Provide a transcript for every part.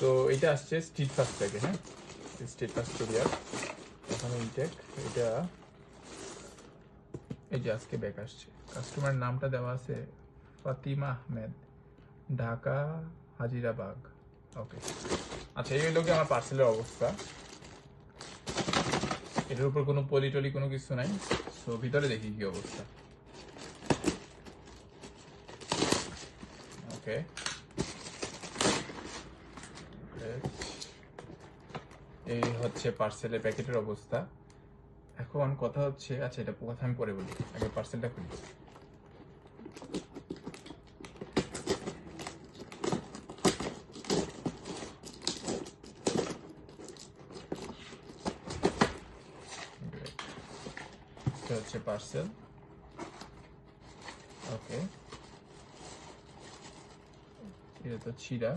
তো এটা আসছে স্ট্রিট ফাস্ট থেকে হ্যাঁ? স্ট্রিট ফাস্ট কোরিয়ার এখন ইনটেক এটা এই যে আজকে ব্যাগ আসছে। কাস্টমার নামটা দেওয়া আছে ফাতিমা আহমেদ, ঢাকা, হাজিরাবাগ। ওকে আচ্ছা এই হলো কি আমার পার্সেলের অবস্থা? এটার উপর কোনো পলি টলি কোনো কিছু নাই। সো ভিতরে দেখি কি অবস্থা। ওকে এই হচ্ছে পার্সেলের প্যাকেটের অবস্থা। এখন কথা হচ্ছে আচ্ছা এটা কথা আমি পরে বলি। আগে পার্সেলটা খুলি। এটা হচ্ছে পার্সেল ওকে। এটা তো ছিঁড়া।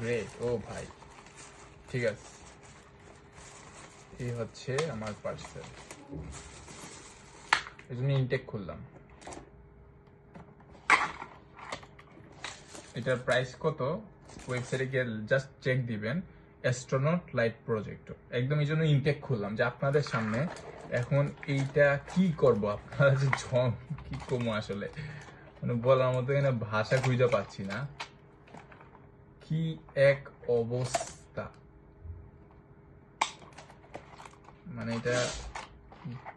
গ্রেট ও ভাই। ঠিক আছে। এই হচ্ছে আমার পার্সেল এই জন্য ইনটেক খুললাম। এটার প্রাইস কত? ওয়েবসাইটে গিয়ে জাস্ট চেক দিবেন। অ্যাস্ট্রোনট লাইট প্রজেক্ট একদম এই জন্য ইনটেক খুললাম যে আপনাদের সামনে এখন এইটা কি করব? আপনারা যে জম কি কমো আসলে? মানে বলার মতো এখানে ভাষা খুঁজে পাচ্ছি না। কি এক অবস্থা। মানে এটা কি বলব?